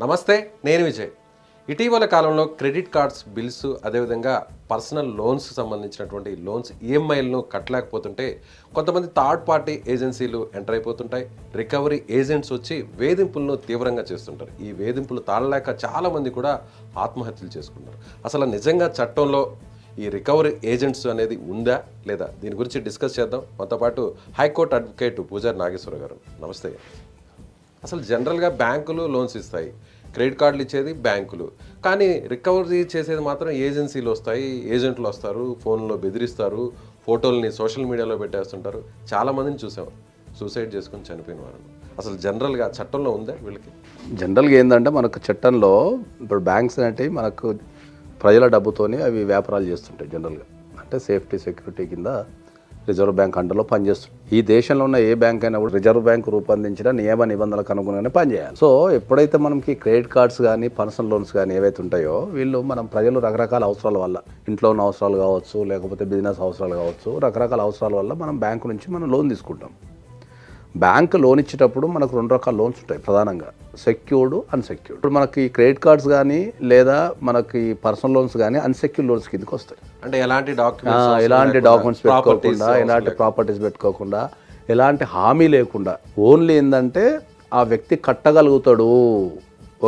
నమస్తే నేను విజయ్. ఇటీవల కాలంలో క్రెడిట్ కార్డ్స్ బిల్స్ అదేవిధంగా పర్సనల్ లోన్స్ సంబంధించినటువంటి లోన్స్ ఈఎంఐలను కట్టలేకపోతుంటే కొంతమంది థర్డ్ పార్టీ ఏజెన్సీలు ఎంటర్ అయిపోతుంటాయి. రికవరీ ఏజెంట్స్ వచ్చి వేధింపులను తీవ్రంగా చేస్తుంటారు. ఈ వేధింపులు తాళలేక చాలామంది కూడా ఆత్మహత్యలు చేసుకుంటారు అసలు నిజంగా చట్టంలో ఈ రికవరీ ఏజెంట్స్ అనేది ఉందా లేదా? దీని గురించి డిస్కస్ చేద్దాం. మనతో పాటు హైకోర్టు అడ్వకేట్ పూజారి నాగేశ్వర గారు నమస్తే. అసలు జనరల్గా బ్యాంకులు లోన్స్ ఇస్తాయి. క్రెడిట్ కార్డులు ఇచ్చేది బ్యాంకులు. కానీ రికవరీ చేసేది మాత్రం ఏజెన్సీలు వస్తాయి. ఏజెంట్లు వస్తారు ఫోన్లో బెదిరిస్తారు ఫోటోల్ని సోషల్ మీడియాలో పెట్టేస్తుంటారు. చాలామందిని చూసాం. సూసైడ్ చేసుకొని చనిపోయిన వారు అసలు జనరల్గా చట్టంలో ఉందా వీళ్ళకి? జనరల్గా ఏంటంటే మనకు చట్టంలో ఇప్పుడు బ్యాంక్స్ అనేటివి మనకు ప్రజల డబ్బుతోనే అవి వ్యాపారాలు చేస్తుంటాయి జనరల్గా. అంటే సేఫ్టీ సెక్యూరిటీ కింద రిజర్వ్ బ్యాంక్ అండర్లో పనిచేస్తుంది. ఈ దేశంలో ఉన్న ఏ బ్యాంక్ అయినా కూడా రిజర్వ్ బ్యాంక్ రూపొందించిన నియమ నిబంధనలకు అనుగుణంగానే పనిచేయాలి సో ఎప్పుడైతే మనకి క్రెడిట్ కార్డ్స్ కానీ పర్సనల్ లోన్స్ కానీ ఏవైతే ఉంటాయో వీళ్ళు మనం ప్రజలు రకరకాల అవసరాల వల్ల ఇంట్లో ఉన్న అవసరాలు కావచ్చు లేకపోతే బిజినెస్ అవసరాలు కావచ్చు రకరకాల అవసరాల వల్ల మనం బ్యాంకు నుంచి మనం లోన్ తీసుకుంటాం. బ్యాంక్ లోన్ ఇచ్చేటప్పుడు మనకు రెండు రకాల లోన్స్ ఉంటాయి ప్రధానంగా. Secured unsecured. ఇప్పుడు మనకి క్రెడిట్ కార్డ్స్ కానీ లేదా మనకి పర్సనల్ లోన్స్ కానీ అన్సెక్యూర్డ్ లోన్స్ కిందకి వస్తాయి. అంటే ఎలాంటి డాక్యుమెంట్స్ ఎలాంటి డాక్యుమెంట్స్ పెట్టుకోకుండా ఎలాంటి ప్రాపర్టీస్ పెట్టుకోకుండా ఎలాంటి హామీ లేకుండా ఓన్లీ ఏంటంటే ఆ వ్యక్తి కట్టగలుగుతాడు.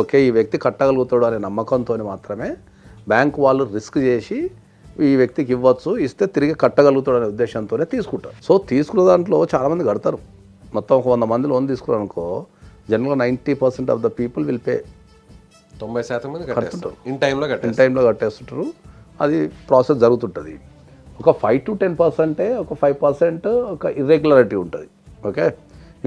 ఓకే ఈ వ్యక్తి కట్టగలుగుతాడు అనే నమ్మకంతో మాత్రమే బ్యాంక్ వాళ్ళు రిస్క్ చేసి ఈ వ్యక్తికి ఇవ్వచ్చు ఇస్తే తిరిగి కట్టగలుగుతాడు అనే ఉద్దేశంతోనే తీసుకుంటారు. సో తీసుకున్న దాంట్లో చాలామంది కడతారు. మొత్తం ఒక వంద మంది లోన్ తీసుకున్నారు అనుకో జనరల్గా ninety percent of the people will pay. తొంభై శాతం మంది ఇన్ టైంలో ఇన్ టైంలో కట్టేస్తుంటారు. అది ప్రాసెస్ జరుగుతుంటుంది. ఒక ఫైవ్ టు టెన్ పర్సెంటే ఒక ఫైవ్ పర్సెంట్ ఒక ఇర్రెగ్యులారిటీ ఉంటుంది. ఓకే?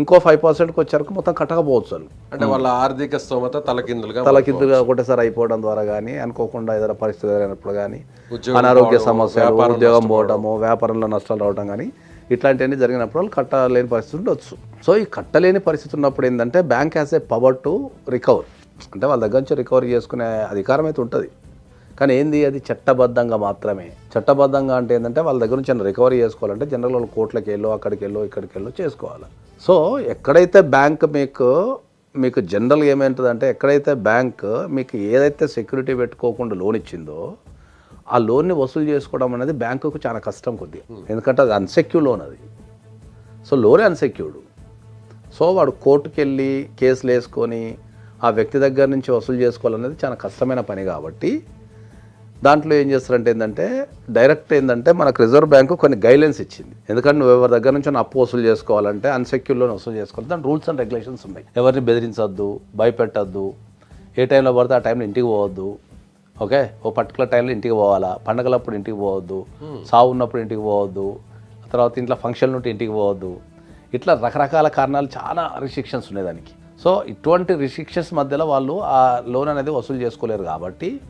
ఇంకో ఫైవ్ పర్సెంట్కి వచ్చారు మొత్తం కట్టకపోవచ్చు వాళ్ళు. అంటే వాళ్ళ ఆర్థిక స్తోమత తలకిందులుగా తలకిందులుగా ఒకటేసారి అయిపోవడం ద్వారా కానీ అనుకోకుండా ఏదైనా పరిస్థితి ఎదురైనప్పుడు కానీ అనారోగ్య సమస్యలు ఉద్యోగం పోవడము వ్యాపారంలో నష్టాలు రావడం కానీ ఇట్లాంటివన్నీ జరిగినప్పుడు వాళ్ళు కట్టలేని పరిస్థితి ఉండొచ్చు. సో ఈ కట్టలేని పరిస్థితి ఉన్నప్పుడు ఏంటంటే bank has a power to recover అంటే వాళ్ళ దగ్గర నుంచి రికవరీ చేసుకునే అధికారం అయితే ఉంటుంది. కానీ ఏంది అది? చట్టబద్ధంగా మాత్రమే. చట్టబద్ధంగా అంటే ఏంటంటే వాళ్ళ దగ్గర నుంచి రికవరీ చేసుకోవాలంటే జనరల్ వాళ్ళు కోర్టులకు వెళ్ళో అక్కడికి వెళ్ళో ఇక్కడికి వెళ్ళో చేసుకోవాలి. సో ఎక్కడైతే బ్యాంక్ మీకు మీకు జనరల్ ఏమైంటుందంటే ఎక్కడైతే బ్యాంక్ మీకు ఏదైతే సెక్యూరిటీ పెట్టుకోకుండా లోన్ ఇచ్చిందో ఆ లోన్ని వసూలు చేసుకోవడం అనేది బ్యాంకుకు చాలా కష్టం కొద్దిగా. ఎందుకంటే అది అన్సెక్యూర్ లోన్ అది. సో లోనే అన్సెక్యూర్డ్ సో వాడు కోర్టుకు వెళ్ళి కేసులు వేసుకొని ఆ వ్యక్తి దగ్గర నుంచి వసూలు చేసుకోవాలనేది చాలా కష్టమైన పని కాబట్టి దాంట్లో ఏం చేస్తారంటే ఏంటంటే డైరెక్ట్ ఏంటంటే మనకు రిజర్వ్ బ్యాంకు కొన్ని గైడ్లైన్స్ ఇచ్చింది. ఎందుకంటే నువ్వు ఎవరి దగ్గర నుంచి అప్పు వసూలు చేసుకోవాలంటే అన్సెక్యూర్ లోన్ వసూలు చేసుకోవాలి. దాని రూల్స్ అండ్ రెగ్యులేషన్స్ ఉన్నాయి. ఎవరిని బెదిరించొద్దు భయపెట్టద్దు. ఏ టైంలో పడితే ఆ టైంలో ఇంటికి పోవద్దు. ఓకే? ఓ పర్టికులర్ టైంలో ఇంటికి పోవాలా? పండగలప్పుడు ఇంటికి పోవద్దు. సావు ఉన్నప్పుడు ఇంటికి పోవద్దు. తర్వాత ఇంట్లో ఫంక్షన్ ఉంటే ఇంటికి పోవద్దు. ఇట్లా రకరకాల కారణాలు చాలా రిస్ట్రిక్షన్స్ ఉన్నాయి దానికి. సో ఇటువంటి రిస్ట్రిక్షన్స్ మధ్యలో వాళ్ళు ఆ లోన్ అనేది వసూలు చేసుకోలేరు కాబట్టి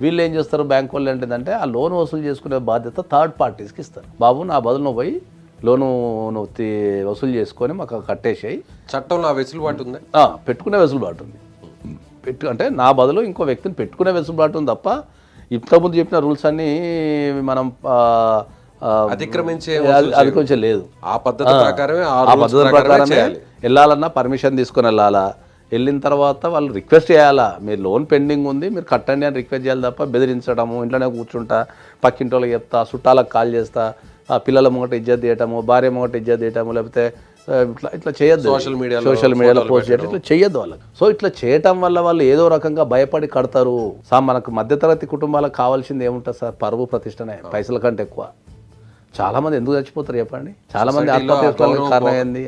వీళ్ళు ఏం చేస్తారు? బ్యాంక్ వాళ్ళు ఏంటంటే ఆ లోన్ వసూలు చేసుకునే బాధ్యత థర్డ్ పార్టీస్కి ఇస్తారు. బాబు నా బదులు పోయి లోను నువ్వు వసూలు చేసుకొని మాకు కట్టేసేయి. చట్టంలో ఆ వెసులుబాటు ఉందా? ఆ, పెట్టుకునే వెసులుబాటు ఉంది. పెట్టు అంటే నా బదులు ఇంకో వ్యక్తిని పెట్టుకునే వెసులుబాటు ఉంది తప్ప ఇంతకుముందు చెప్పిన రూల్స్ అన్నీ మనం అతిక్రమించే అది- కొంచెం లేదు. ఆ పద్ధతి ప్రకారమే ఆ పద్ధతి ప్రకారమే చేయాలి. వెళ్ళాలన్నా పర్మిషన్ తీసుకొని వెళ్ళాలా? వెళ్ళిన తర్వాత వాళ్ళు రిక్వెస్ట్ చేయాలా? మీరు లోన్ పెండింగ్ ఉంది మీరు కట్టండి అని రిక్వెస్ట్ చేయాలి తప్ప బెదిరించడము ఇంట్లోనే కూర్చుంటా పక్కింటి వాళ్ళకి చెప్తా చుట్టాలకు కాల్ చేస్తా పిల్లల ముంగట ఇజ్జత్ తీయటము భార్య ముంగట ఇజ్జత్ తీయటము లేకపోతే ఇట్లా ఇట్లా చేయొద్దు. Social media లో సోషల్ మీడియాలో పోస్ట్ చేయడం ఇట్లా చేయొద్దు వాళ్ళకి. సో ఇట్లా చేయటం వల్ల వాళ్ళు ఏదో రకంగా భయపడి కడతారు. సా మనకు మధ్యతరగతి కుటుంబాలకు కావాల్సింది ఏముంటుంది సార్? పరువు ప్రతిష్టనే పైసల కంటే ఎక్కువ. చాలా మంది ఎందుకు చచ్చిపోతారు చెప్పండి? చాలా మంది Society లో ఆత్మహత్య కారణం ఏంది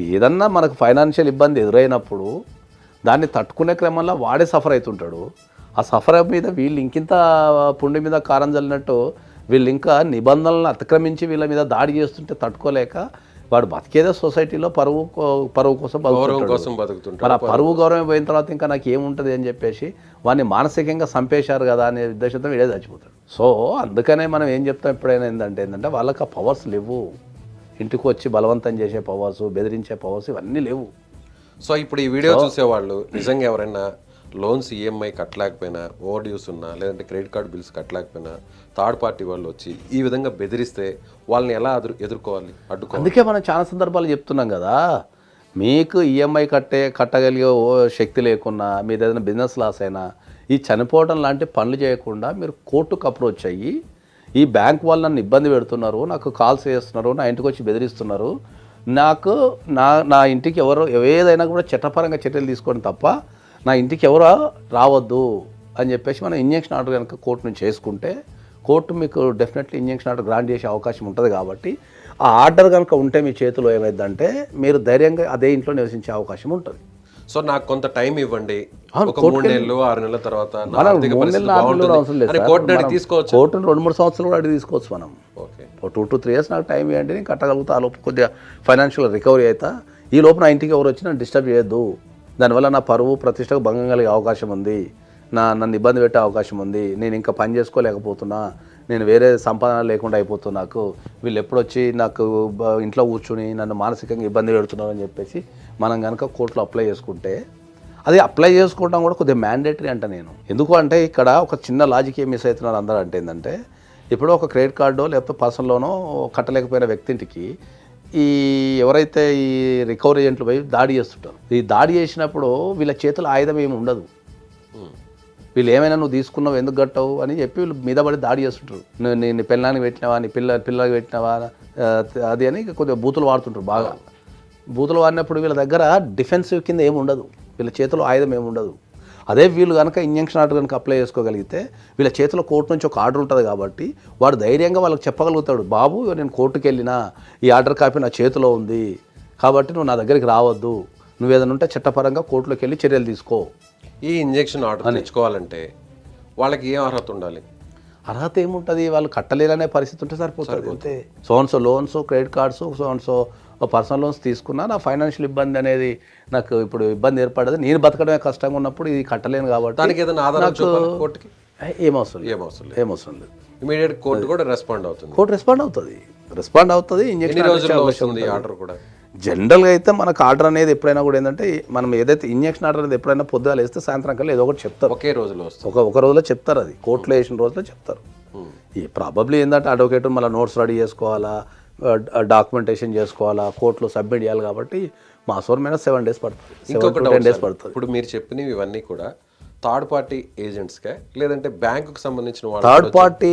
ఏదన్నా మనకు ఫైనాన్షియల్ ఇబ్బంది ఎదురైనప్పుడు దాన్ని తట్టుకునే క్రమంలో వాడే సఫర్ అవుతుంటాడు. ఆ సఫర్ మీద వీళ్ళు ఇంకింత పుండి మీద కారం చల్లినట్టు వీళ్ళు ఇంకా నిబంధనలను అతిక్రమించి వీళ్ళ మీద దాడి చేస్తుంటే తట్టుకోలేక వాడు బతికేదే సొసైటీలో పరువు పరువు కోసం గౌరవం. కోసం బతుకుతుంటారు మరి ఆ పరువు గౌరవం పోయిన తర్వాత ఇంకా నాకు ఏముంటుంది అని చెప్పేసి వాడిని మానసికంగా చంపేశారు కదా అనే ఉద్దేశంతో వీడే చచ్చిపోతాడు. సో అందుకనే మనం ఏం చెప్తాం ఎప్పుడైనా ఏంటంటే ఏంటంటే వాళ్ళకి ఆ పవర్స్ లేవు. ఇంటికి వచ్చి బలవంతం చేసే పవర్స్ బెదిరించే పవర్స్ ఇవన్నీ లేవు. సో ఇప్పుడు ఈ వీడియో చూసేవాళ్ళు నిజంగా ఎవరైనా లోన్స్ ఈఎంఐ కట్టలేకపోయినా ఓవర్ డ్యూస్ ఉన్నా లేదంటే క్రెడిట్ కార్డ్ బిల్స్ కట్టలేకపోయినా థర్డ్ పార్టీ వాళ్ళు వచ్చి ఈ విధంగా బెదిరిస్తే వాళ్ళని ఎలా ఎదురు ఎదుర్కోవాలి అడ్డుకో అందుకే మనం చాలా సందర్భాలు చెప్తున్నాం కదా. మీకు ఈఎంఐ కట్టే కట్టగలిగే ఓ శక్తి లేకున్నా మీద ఏదైనా బిజినెస్ లాస్ అయినా ఈ చనిపోవడం లాంటి పనులు చేయకుండా మీరు కోర్టుకు అప్రోచ్ అయ్యి ఈ బ్యాంక్ వాళ్ళు నన్ను ఇబ్బంది పెడుతున్నారు నాకు కాల్స్ చేస్తున్నారు నా ఇంటికి వచ్చి బెదిరిస్తున్నారు. నాకు నా నా ఇంటికి ఎవరు ఏదైనా కూడా చట్టపరంగా చర్యలు తీసుకోండి తప్ప నా ఇంటికి ఎవరు రావద్దు అని చెప్పేసి మనం ఇంజక్షన్ ఆర్డర్ కనుక కోర్టు నుంచి చేసుకుంటే కోర్టు మీకు డెఫినెట్లీ ఇంజక్షన్ ఆర్డర్ గ్రాంట్ చేసే అవకాశం ఉంటుంది కాబట్టి ఆ ఆర్డర్ కనుక ఉంటే మీ చేతిలో ఏమైందంటే మీరు ధైర్యంగా అదే ఇంట్లో నివసించే అవకాశం ఉంటుంది. సో నాకు కొంత టైం ఇవ్వండి. మూడు నెలలు ఆరు నెలల తర్వాత తీసుకోవచ్చు? కోర్టును రెండు మూడు సంవత్సరాలు కూడా అడిగి తీసుకోవచ్చు మనం. Okay. Two to three years నాకు టైం ఇవ్వండి నేను కట్టగలుగుతా. ఆ లోపు కొద్దిగా ఫైనాన్షియల్ రికవరీ అవుతా. ఈ లోపు నా ఇంటికి ఎవరు వచ్చి నన్ను డిస్టర్బ్ చేయొద్దు. దానివల్ల నా పరువు ప్రతిష్టకు భంగం కలిగే అవకాశం ఉంది. నా నన్ను ఇబ్బంది పెట్టే అవకాశం ఉంది. నేను ఇంకా పని చేసుకోలేకపోతున్నా. నేను వేరే సంపాదన లేకుండా అయిపోతున్నా నాకు. వీళ్ళు ఎప్పుడొచ్చి నాకు ఇంట్లో కూర్చుని నన్ను మానసికంగా ఇబ్బంది పెడుతున్నారు అని చెప్పేసి మనం కనుక కోర్టులో అప్లై చేసుకుంటే అది అప్లై చేసుకోవడం కూడా కొద్దిగా మ్యాండేటరీ అంట నేను. ఎందుకు అంటే ఇక్కడ ఒక చిన్న లాజిక్ ఏం మిస్ అవుతున్నారు అందరూ అంటే ఏంటంటే ఇప్పుడు ఒక క్రెడిట్ కార్డో లేకపోతే పర్సన్ లోనో కట్టలేకపోయిన వ్యక్తింటికి ఈ ఎవరైతే ఈ రికవరీ ఏజెంట్లు పోయి దాడి చేస్తుంటారు ఈ దాడి చేసినప్పుడు వీళ్ళ చేతుల ఆయుధం ఏమి ఉండదు. వీళ్ళు ఏమైనా నువ్వు తీసుకున్నావు ఎందుకు కట్టవు అని చెప్పి వీళ్ళు మీద పడి దాడి చేస్తుంటారు. నువ్వు నీ నీ పిల్లానికి పెట్టినావా నీ పిల్ల పిల్లలకి పెట్టినావా అది అని కొద్దిగా బూతులు వాడుతుంటారు బాగా. బూతులు వాడినప్పుడు వీళ్ళ దగ్గర డిఫెన్సివ్ కింద ఏమి ఉండదు. వీళ్ళ చేతిలో ఆయుధం ఏమి ఉండదు. అదే వీళ్ళు కనుక ఇంజక్షన్ ఆర్డర్ కనుక అప్లై చేసుకోగలిగితే వీళ్ళ చేతిలో కోర్టు నుంచి ఒక ఆర్డర్ ఉంటుంది కాబట్టి వాడు ధైర్యంగా వాళ్ళకి చెప్పగలుగుతాడు బాబు నేను కోర్టుకి వెళ్ళినా ఈ ఆర్డర్ కాపీ నా చేతిలో ఉంది కాబట్టి నువ్వు నా దగ్గరికి రావద్దు. నువ్వు ఏదైనా ఉంటే చట్టపరంగా కోర్టులోకి వెళ్ళి చర్యలు తీసుకో. ఈ ఇంజెక్షన్ ఆర్డర్ తెచ్చుకోవాలంటే వాళ్ళకి ఏం అర్హత ఉండాలి? అర్హత ఏముంటుంది? వాళ్ళు కట్టలేరనే పరిస్థితి ఉంటే సరిపోతుంది అంతే. So and so loans credit cards so and so personal loans తీసుకున్నా నా ఫైనాన్షియల్ ఇబ్బంది అనేది నాకు ఇప్పుడు ఇబ్బంది ఏర్పడదు. నేను బతకడమే కష్టంగా ఉన్నప్పుడు ఇది కట్టలేను కాబట్టి దానికి ఏదైనా ఆధారం కోర్టుకి? ఏ- ఏం అవసరం లేదు. ఏం అవసరం లేదు. ఇమీడియట్ కోర్టు కూడా రెస్పాండ్ అవుతుంది. కోర్టు రెస్పాండ్ అవుతుంది. రెస్పాండ్ అవుతుంది ఇంజక్షన్ ఆర్డర్ కూడా? జనరల్గా అయితే మనకు ఆర్డర్ అనేది ఎప్పుడైనా కూడా ఏంటంటే మనం ఏదైతే ఇంజక్షన్ ఆర్డర్ అనేది ఎప్పుడైనా పొద్దుగా వేస్తే సాయంత్రం కల్లా ఏదో ఒకటి చెప్తారు. ఒకే రోజులో ఒక ఒక రోజులో చెప్తారు అది. కోర్టులో వేసిన రోజులో చెప్తారు. ఈ ప్రాబబ్లీ ఏంటంటే అడ్వకేట్ మళ్ళీ నోట్స్ రెడీ చేసుకోవాలా? డాక్యుమెంటేషన్ చేసుకోవాలా? కోర్టులో సబ్మిట్ చేయాలి కాబట్టి మా సోరమైన సెవెన్ డేస్ పడుతుంది. ఇంకొక టెన్ డేస్ పడుతుంది. ఇప్పుడు మీరు చెప్పినవి ఇవన్నీ కూడా థర్డ్ పార్టీ ఏజెంట్స్కే లేదంటే బ్యాంకుకి సంబంధించిన third party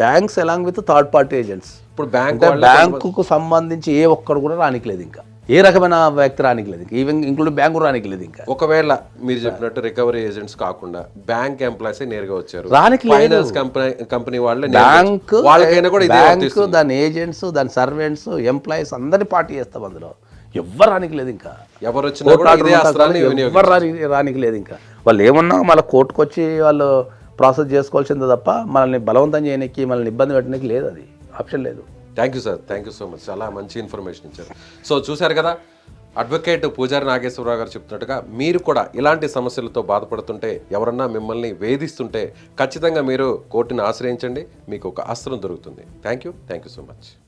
banks along with third party agents ఇప్పుడు బ్యాంక్ బ్యాంకుకు సంబంధించి ఏ ఒక్కడు కూడా రానికలేదు ఇంకా. ఏ రకమైన వ్యక్తి రానికలేదు ఇంకా. ఈవెన్ ఇంక్లూడ్ బ్యాంకు రానికలేదు ఇంకా. ఒకవేళ మీరు చెప్పినట్టు రికవరీ ఏజెంట్స్ కాకుండా బ్యాంక్ ఎంప్లాయీస్ నేరుగా వచ్చారు. రానికి లేదు. ఫైనాన్స్ కంపెనీ కంపెనీ వాళ్ళే బ్యాంక్ వచ్చారు. వాళ్ళకైనా కూడా బ్యాంక్ దాని ఏజెంట్స్ దాని సర్వెంట్స్ ఎంప్లాయీస్ అందరినీ పార్టీ చేస్తాం అందులో. ఎవ్వరు రానికి లేదు ఇంకా. ఎవరు వచ్చినా రాని రానికి లేదు ఇంకా. వాళ్ళు ఏమన్నా మళ్ళీ కోర్టుకు వచ్చి వాళ్ళు ప్రాసెస్ చేసుకోవాల్సిందే తప్ప మనల్ని బలవంతం చేయడానికి మనల్ని ఇబ్బంది పెట్టడానికి లేదు అది. ఆప్షన్ లేదు. Thank you sir thank you so much చాలా మంచి ఇన్ఫర్మేషన్ ఇచ్చారు. సో చూశారు కదా అడ్వకేట్ పూజారి నాగేశ్వరరావు గారు చెప్తున్నట్టుగా మీరు కూడా ఇలాంటి సమస్యలతో బాధపడుతుంటే ఎవరన్నా మిమ్మల్ని వేధిస్తుంటే ఖచ్చితంగా మీరు కోర్టుని ఆశ్రయించండి. మీకు ఒక అస్త్రం దొరుకుతుంది. Thank you thank you so much